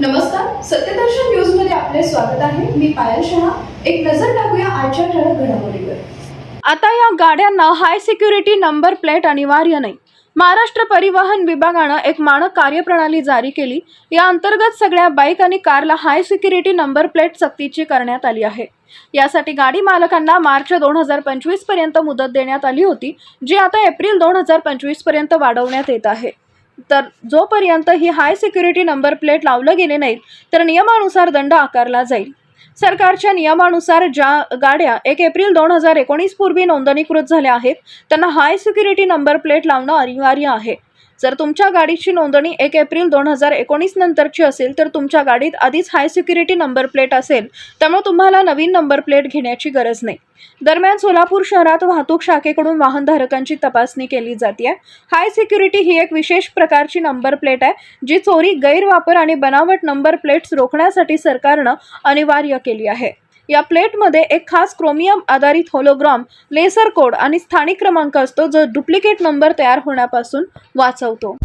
नमस्कार सत्यदर्शन न्यूजमध्ये आपले स्वागत आहे. मी पायल शहा. एक नजर टाकूया आजच्या ठळक घडामोडीवर. आता या गाड्यांना हाय सिक्युरिटी नंबर प्लेट अनिवार्य नाही. महाराष्ट्र परिवहन विभागानं एक मानक कार्यप्रणाली जारी केली. या अंतर्गत सगळ्या बाईक आणि कारला हाय सिक्युरिटी नंबर प्लेट सक्तीची करण्यात आली आहे. यासाठी गाडी मालकांना मार्च दोन हजार पंचवीसपर्यंत मुदत देण्यात आली होती जी आता एप्रिल दोन हजार पंचवीसपर्यंत वाढवण्यात येत आहे. तर जोपर्यंत ही हाय सिक्युरिटी नंबर प्लेट लावलं गेले नाहीत तर नियमानुसार दंड आकारला जाईल. सरकारच्या नियमानुसार ज्या गाड्या एक एप्रिल दोन हजार एकोणीस पूर्वी नोंदणीकृत झाल्या आहेत त्यांना हाय सिक्युरिटी नंबर प्लेट लावणं अनिवार्य आहे. जर तुमच्या गाडीची नोंदणी एक एप्रिल दोन हजार एकोणीस नंतरची असेल तर तुमच्या गाडीत आधीच हाय सिक्युरिटी नंबर प्लेट असेल. त्यामुळे तुम्हाला नवीन नंबर प्लेट घेण्याची गरज नाही. दरम्यान सोलापूर शहरात वाहतूक शाखेकडून वाहनधारकांची तपासणी केली जाते हाय सिक्युरिटी ही एक विशेष प्रकारची नंबर प्लेट आहे जी चोरी गैरवापर आणि बनावट नंबर प्लेट्स रोखण्यासाठी सरकारनं अनिवार्य केली आहे. या प्लेटमध्ये एक खास क्रोमियम आधारित होलोग्राम लेसर कोड आणि स्थानिक क्रमांक असतो जो डुप्लिकेट नंबर तयार होण्यापासून वाचवतो.